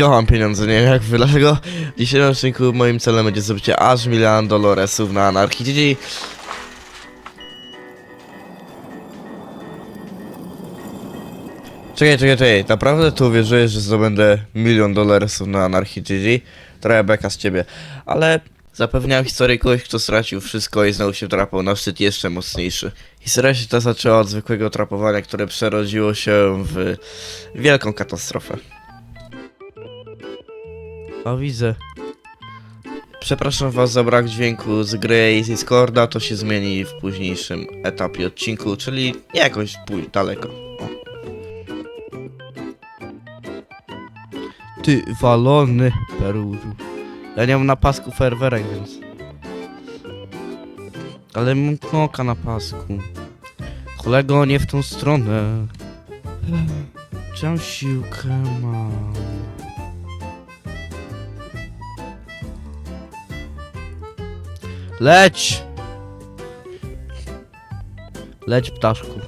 kocham pieniądze, nie wiem jak wy, dlatego w dzisiejszym odcinku moim celem będzie zdobycie aż milion doloresów na anarchii. Dzieci. Czekaj, czekaj, czekaj, naprawdę tu uwierzyłeś, że zdobędę milion dolarów na anarchii GG? Trochę beka z ciebie, ale zapewniam historię kogoś, kto stracił wszystko i znowu się trapał na szczyt jeszcze mocniejszy. Historia się ta zaczęła od zwykłego trapowania, które przerodziło się w wielką katastrofę. O, widzę. Przepraszam was za brak dźwięku z gry i z Discorda, to się zmieni w późniejszym etapie odcinku, czyli nie jakoś pój daleko. O. Ty walony perużu. Ja nie mam na pasku fajerwerek, więc... Ale mam knoka na pasku. Kolego, nie w tą stronę. Czemu siłkę mam? Leć! Leć, ptaszku.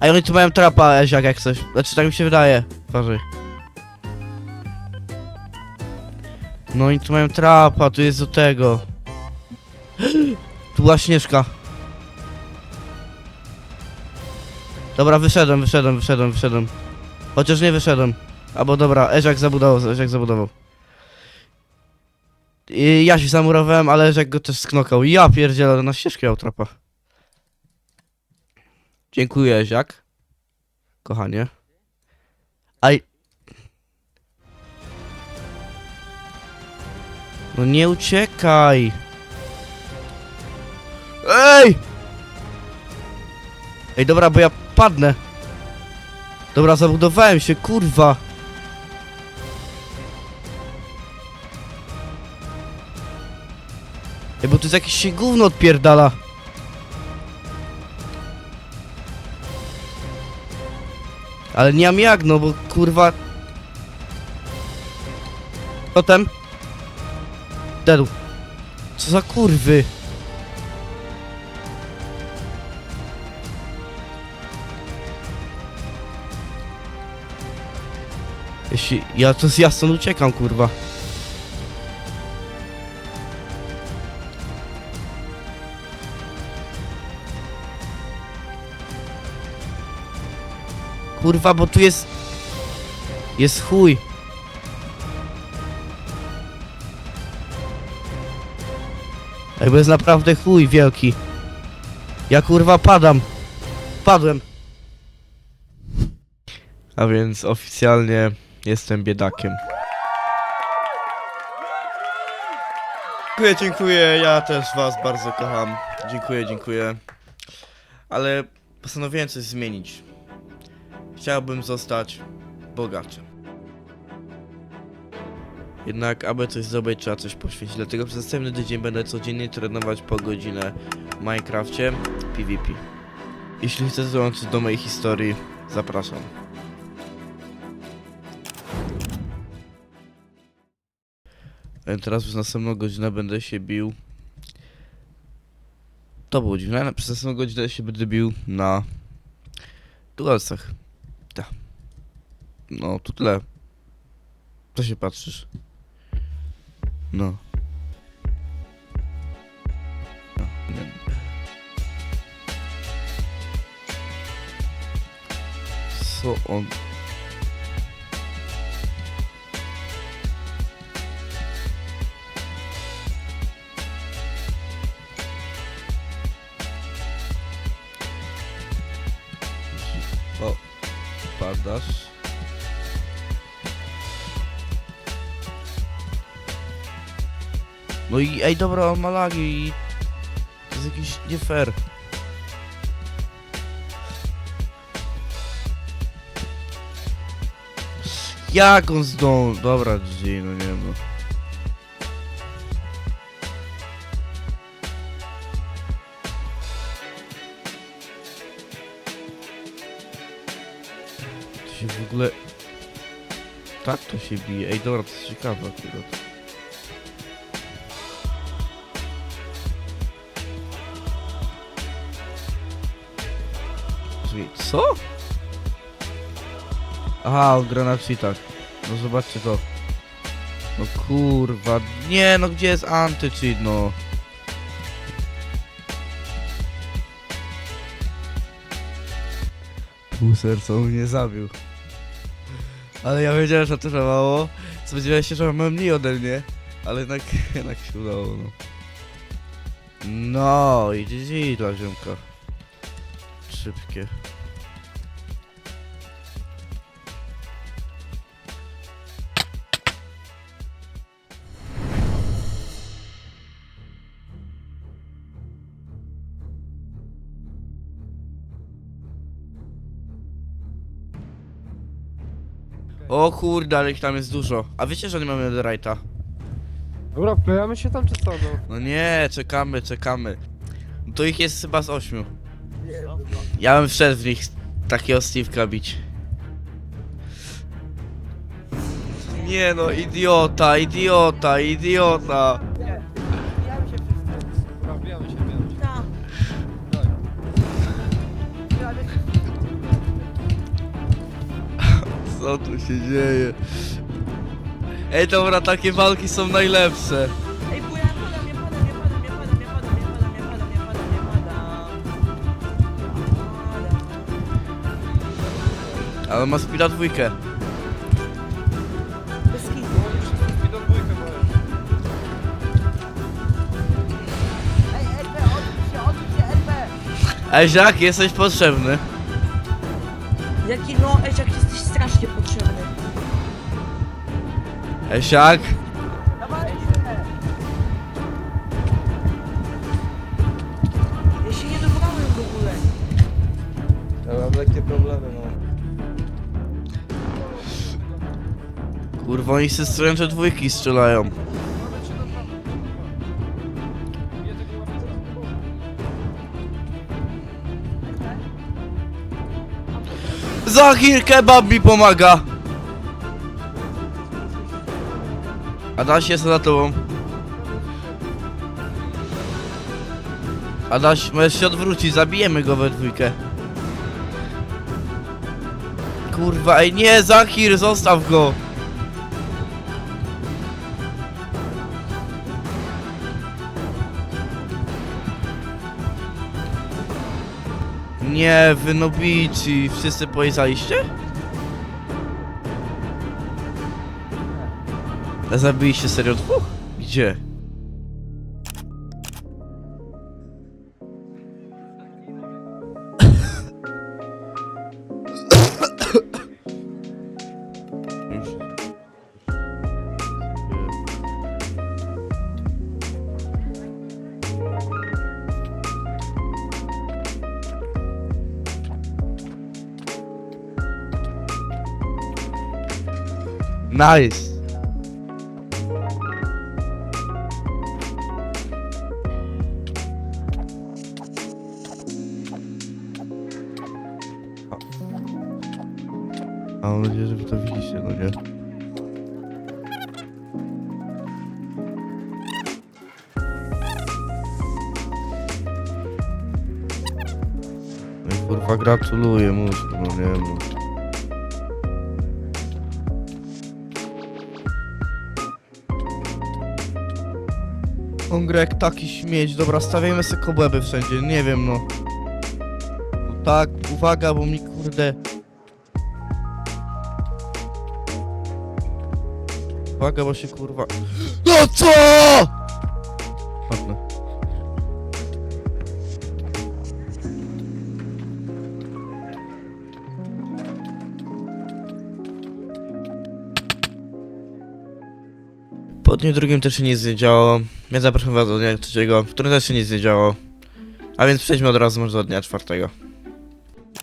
A oni tu mają trapa, Eziak, jak coś. Znaczy, tak mi się wydaje. Uważaj. No oni tu mają trapa, tu jest do tego. Tu była Śnieżka. Dobra, wyszedłem, wyszedłem, wyszedłem, wyszedłem. Chociaż nie wyszedłem. Albo dobra, Eziak zabudował, Eziak zabudował. I ja się zamurowałem, ale Eziak go też sknokał. Ja pierdzielę, na ścieżkę miał trapa. Dziękuję, Eziak. Kochanie. Aj. No nie uciekaj! Ej! Ej, dobra, bo ja padnę. Dobra, zabudowałem się, kurwa. Ej, bo tu jest jakieś się gówno odpierdala. Ale nie mam jak, no bo kurwa... Potem... Dedu. Co za kurwy? Jeśli... Ja to z jasno uciekam, kurwa. Kurwa, bo tu jest... Jest chuj. Ej, bo jest naprawdę chuj wielki. Ja kurwa padam. Padłem. A więc oficjalnie jestem biedakiem. Dziękuję, dziękuję. Ja też was bardzo kocham. Dziękuję, dziękuję. Ale postanowiłem coś zmienić. Chciałbym zostać bogaczem. Jednak, aby coś zdobyć, trzeba coś poświęcić. Dlatego przez następny tydzień będę codziennie trenować po godzinę w Minecrafcie PvP. Jeśli chcesz dołączyć do mojej historii, zapraszam. A Teraz przez następną godzinę będę się bił. To było dziwne. Przez następną godzinę się będę bił na duelsach. Tak. No, tu tyle. Co się patrzysz? No. No, nie. Co on... padasz. No i ej dobra, on ma lagi i to jest jakiś nie fair. Jak on zdążył? Dobra, GG, no nie wiem. No. Tak to się bije. Ej, dobra, to jest ciekawe akurat. Co? Aha, on gra na. No zobaczcie to. No kurwa. Nie no gdzie jest anty-cheat no? Pół serca mnie zabił. Ale ja wiedziałem, że to mało. Spodziewałem się, że mam mniej ode mnie. Ale jednak, jednak się udało no. No i dla ziomka. Szybkie. O kurde, ale ich tam jest dużo. A wiecie, że nie mamy Netherite'a? Dobra, wklejamy się tam czy co, no? No nie, czekamy, czekamy. No To ich jest chyba z ośmiu. Ja bym wszedł w nich takiego Steve'ka bić. Nie no, idiota, idiota, idiota. Dobra, wbijamy się, wbijamy Co tu się dzieje? Ej, dobra, takie walki są najlepsze. Ej, bo ja padam, ja padam, ja padam, ja padam, ja padam, ja padam, ja padam, ja padam, ja padam. Ale ma speeda dwójkę. Bez kitu. I wszystko speed do dwójkę. Ej, LB, odwróć się, odwróć się, LB! Ej, Żak, jesteś potrzebny. Jaki no, ej, jak jesteś strasznie potrzebny. Dawaj Ja się nie dobrałem w ogóle. Ja mam lekkie problemy, no. Kurwa, oni se stręcze dwójki strzelają. Zahir kebab mi pomaga. Adaś jest za tobą. Adaś, możesz się odwrócić, zabijemy go we dwójkę. Kurwa, ej nie, Zahir, zostaw go. Nie, wy nobici, wszyscy pojechaliście? Zabiliście serio dwóch? Gdzie? Nice. A mam nadzieję, że wy to widzicie, no nie? No i kurwa gratuluję mózgu, no nie. No. Jak taki śmieć. Dobra, stawiamy sobie kobłęby wszędzie, nie wiem no. no. Tak, uwaga, bo mi kurde... Uwaga, bo się kurwa... No co?! Po dniu drugim też się nic nie działo. Ja zapraszam was do dnia trzeciego, w którym też się nic nie działo. A więc przejdźmy od razu może do dnia czwartego.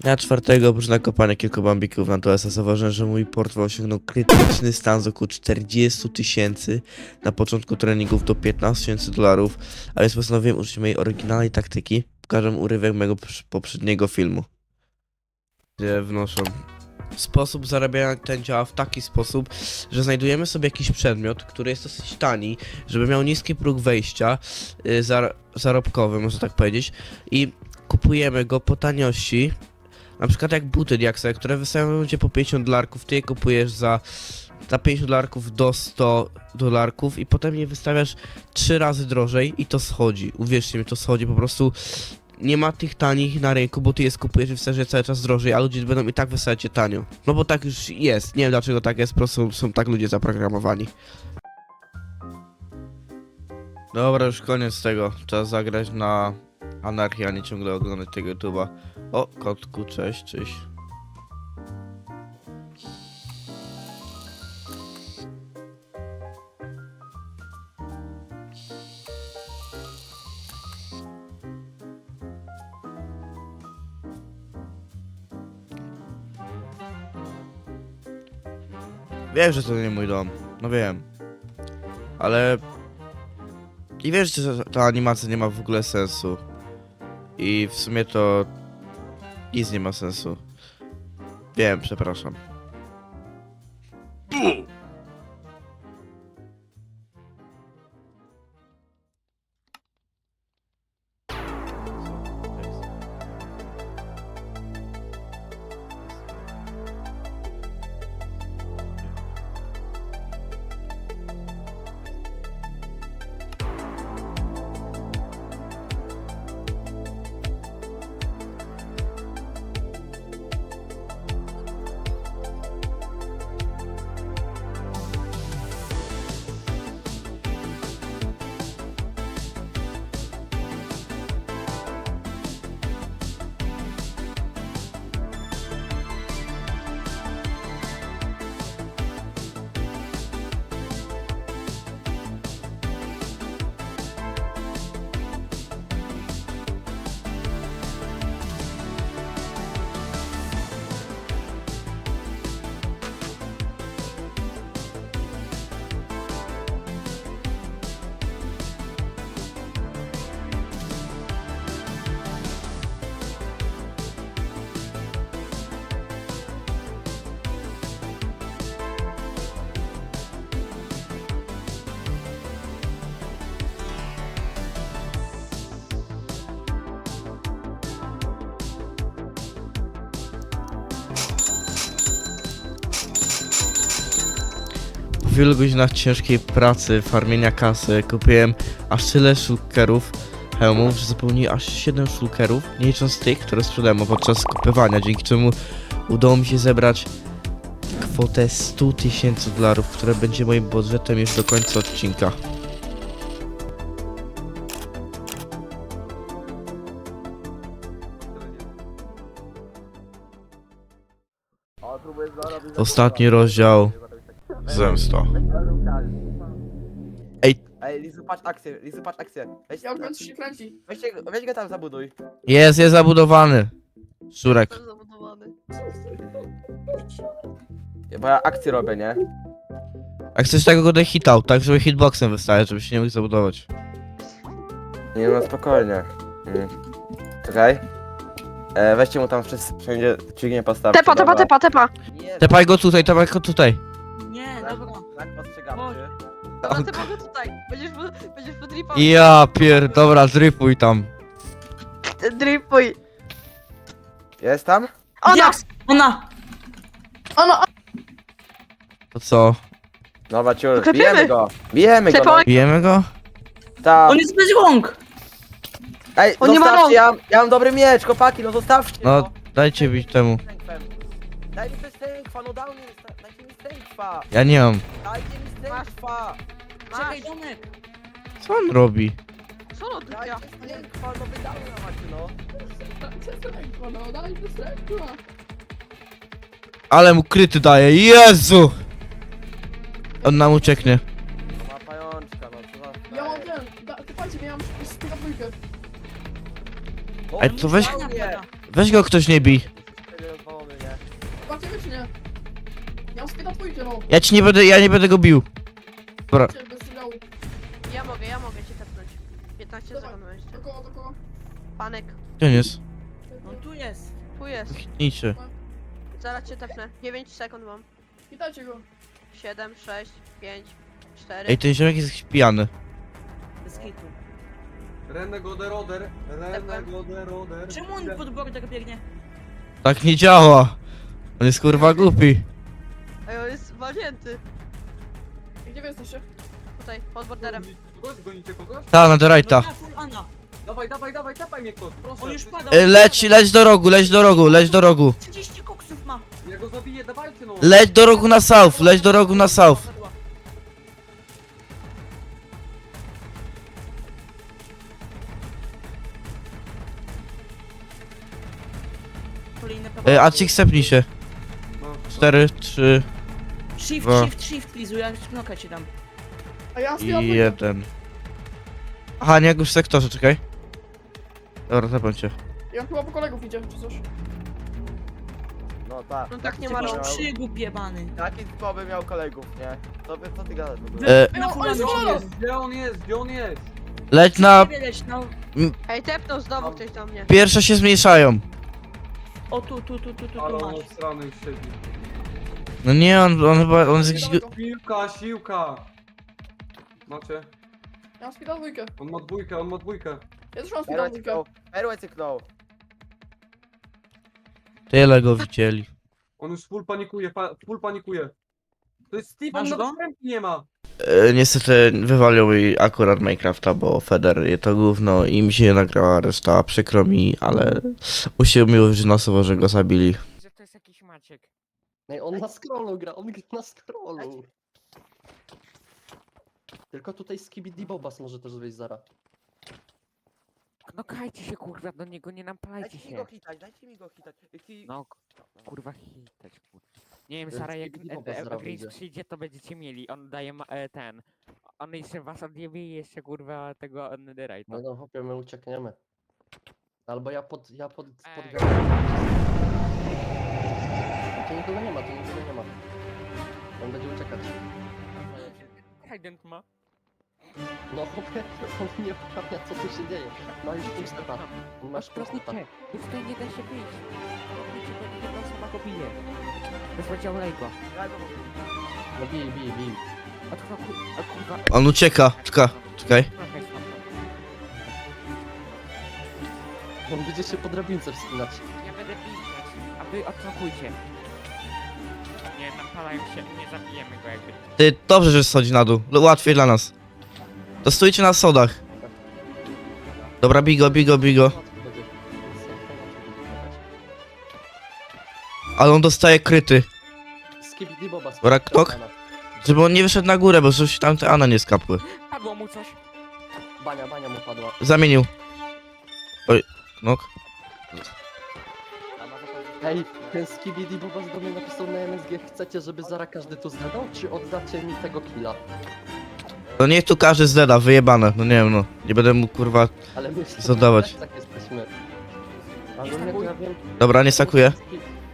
Dnia czwartego, oprócz nakopania kilku bambików na to zauważyłem, że mój portfel osiągnął krytyczny stan z około 40 tysięcy na początku treningów do 15 tysięcy dolarów, a więc postanowiłem użyć mojej oryginalnej taktyki. Pokażę urywek mojego poprzedniego filmu. Gdzie wnoszą sposób zarabiania ten działa w taki sposób, że znajdujemy sobie jakiś przedmiot, który jest dosyć tani, żeby miał niski próg wejścia, y, zar zarobkowy, można tak powiedzieć, i kupujemy go po taniości, Na przykład jak buty Diaksa, które wystawiają ludzie po 50 dolarków, ty je kupujesz za, za 50 dolarków do 100 dolarków i potem je wystawiasz 3 razy drożej i to schodzi. Uwierzcie mi, to schodzi po prostu. Nie ma tych tanich na rynku, bo ty je skupujesz i wystawiasz cały czas drożej, a ludzie będą i tak wystawiać je tanio. No bo tak już jest. Nie wiem dlaczego tak jest, po prostu są tak ludzie zaprogramowani. Dobra, już koniec tego. Czas zagrać na anarchię, a nie ciągle oglądać tego YouTube'a. O, kotku, cześć, cześć. Wiem, że to nie mój dom. No wiem. Ale... I wiesz, że ta animacja nie ma w ogóle sensu. I w sumie to... Nic nie ma sensu. Wiem, przepraszam. Wielu godzinach ciężkiej pracy, farmienia kasy, kupiłem aż tyle szulkerów, hełmów, że zapełniłem aż 7 szulkerów, nie licząc tych, które sprzedałem podczas kupywania, dzięki czemu udało mi się zebrać kwotę 100 tysięcy dolarów, które będzie moim budżetem już do końca odcinka. Ostatni rozdział. Zemsta. Ej, Lizu, patrz akcję, Lizu, patrz akcję. Weź, Ja końcu się kręci. weź, weź go tam zabuduj. Jest, jest zabudowany. Szurek. Zabudowany. Bo ja akcję robię, nie? A chcesz tego go hitał, tak żeby hitboxem wystaje, żeby się nie mógł zabudować. Nie no, spokojnie. Mm. Czekaj. E, weźcie mu tam wszyscy, wszędzie dźwignię postawcie. Tepa, tepa, dobra. tepa, tepa. Nie, Tepaj go tutaj, tepaj go tutaj. Dobra, tepa go tutaj. Będziesz, po- będziesz podripał. Ja pier... Dobra, zrypuj tam. Dripuj. Jest tam? Ona! Ona! Ono, To co? Dobra, ciur, Klepiemy. bijemy go. Bijemy go, no. Bijemy go? Tak. On jest bez rąk! Ej, On nie ma zostawcie, rąk. ja, mam- ja mam dobry miecz, chłopaki, no zostawcie, No, no. dajcie bić temu. Daj mi strengtha, no daj mi, dajcie mi strengtha. Ja nie mam. Dajcie mi strengtha. Czekaj, Domek! Co on robi? Co on Dajcie ja? strengtha, no wydałem na macie, no. no daj stręku. Ale mu kryty daje, Jezu! On nam ucieknie. No ma pajączka, no co za... Ja mam ten, da, ty patrzcie, ja mam. O, Ej, to weź- nie. Weź go ktoś nie bij. Wolny, nie. Zobaczymy czy nie? Ja mam no. Ja ci nie będę, ja nie będę go bił. Dobra, bez. Ja mogę, ja mogę cię tepnąć. 15 Dawaj. sekund jeszcze. Do kogo, do kogo? Panek, gdzie on jest? On tu jest! tu jest. Hitnijcie. Zaraz cię tepnę. 9 sekund mam. Witajcie go. 7, 6, 5, 4. Ej, ten ziomek jest jakiś pijany. Bez kitu. Renego de roder, renego de roder. Czemu on pod border biegnie? Tak nie działa. On jest kurwa głupi. Ej, on jest walnięty. Gdzie wy jesteście? Tutaj, pod borderem. Kogoś gonicie kogoś? Ta, na. No, full Anna. Dawaj, dawaj, dawaj, tepaj mnie ktoś, proszę. On już pada. Y, Leć, leć do rogu, leć do rogu, leć do rogu. 30 koksów ma. Ja go zabiję, dawajcie no. Leć do rogu na south, leć do rogu na south. Padła. Kolejne Y, Acik, sepnij się. No, 4, 3 Shift, dwa. shift, shift, please, ja knoka ci dam. A ja i speeda dwójkę. 1. Aha, nie, jak już w sektorze, czekaj. Dobra, zapam cię. Ja chyba po kolegów idzie, czy coś. No tak. No tak nie ma rąk. przygub jebany. Taki typowy miał kolegów, nie? To by, co ty gadasz w ogóle? E, No, ale Anna złamano. jest. Gdzie on jest, gdzie on jest? Leć na... Nie leć, no. Ej, tepnął znowu ktoś do mnie. Pierwsze się zmniejszają. O tu, tu, tu, tu, tu, Ale tu on masz. obstrany siedzi. No nie, on, on chyba, on jest jakiś... gu- Siłka, siłka. Macie? Ja mam speeda dwójkę. On ma dwójkę, on ma dwójkę. Ja też mam speeda Perłę dwójkę. cyknął. Perłę cyknął. Tyle go widzieli. On już full panikuje, pa, full panikuje. To jest Steve, on Masz nawet go? ręki nie ma. E, niestety wywalił mi akurat Minecrafta, bo Feder je to gówno i mi się nagrała reszta, przykro mi, ale użyć na słowo, że go zabili. że to jest jakiś Maciek. Ej, on na scrollu gra, on gra na scrollu. Tylko tutaj Skibidi Bobas może też wyjść zara. No kajcie się kurwa do niego, nie napalajcie Dajcie mi się. go hitać, dajcie mi go hitać. No k- kurwa hitać kurwa. Nie wiem Więc Sara jak Skibidi e, Bobas e, zaraz Grace wyjdzie. przyjdzie to będziecie mieli. On daje ma, e, ten. On jeszcze was odjebie i jeszcze kurwa tego No netherite'a. no chłopie, my uciekniemy. Albo ja pod, ja pod, pod Ej. Tu nikogo nie ma, tu nikogo nie ma. On będzie uciekać. Trident ma. No on nie uprawnia co tu się dzieje. Ma już pół steta. On ma już pół. Odprowadzcie, bo tutaj nie da się wyjść. Odprowadzcie, bo jedna osoba go bije. Olej go. No bij, bij, bij. Odchroku, a kurwa. On ucieka, czeka, czekaj. Okej, stop. On będzie się po drabince wspinać. Ja będę pisać, a wy odskakujcie. Napalają się, nie zabijemy go jakby. Ty, dobrze, że schodzi na dół, No, łatwiej dla nas. To stójcie na sodach. Dobra, bigo, bigo, bigo. Ale on dostaje kryty, Skibidi. Dobra, ktok? żeby on nie wyszedł na górę, bo żeś tam te Ana nie skapły. Padło mu coś. Bania, bania mu padła. Zamienił. Oj, knok. Ej, ten Skibidi Bobas do mnie napisał na MSG, chcecie, żeby zara każdy tu zgadał, czy oddacie mi tego killa? No niech tu każdy zdeda, wyjebane, no nie wiem, no. Nie będę mógł, kurwa... Ale my Zadawać. Tak jesteśmy. Ale jak ja wiem... Dobra, nie sakuję.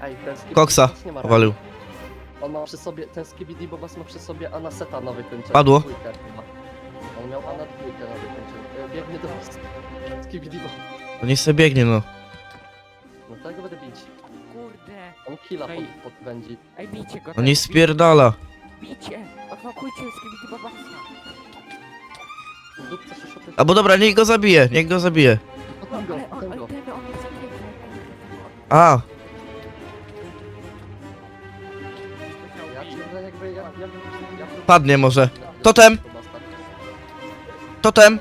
Ej, ten Skibidi Koksa, Bobas nie ma Powalił. On ma przy sobie, ten Skibidi Bobas ma przy sobie Anaseta na wykończeniu. Padło. Dwójkę chyba. On miał Ana dwójkę na wykończeniu. E, Biegnie do was. Skibidi Bobas. No niech sobie biegnie. No On killa No pod. Ej, bijcie go. No tak, nie spierdala. Bijcie. Dupce się szopy. Albo dobra, niech go zabije, niech go zabije. Potem go, Ale on, potem go. ten, on jest piękny. A, Ja czuję jakby, ja, ja, bym- ja bym- Padnie może. Totem! totem.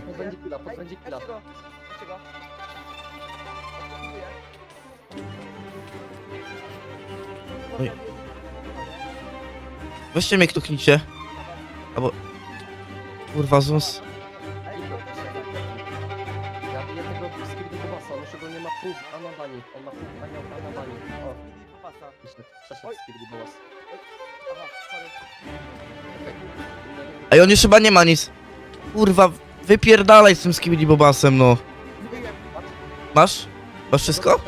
Oj. Weźcie mnie ktuknijcie. Albo... Kurwa, zus. Ja Skibidi Bobasa, on. Ej, on już chyba nie ma nic. Kurwa, wypierdalaj z tym skibidi bobasem, no. Masz? Masz wszystko?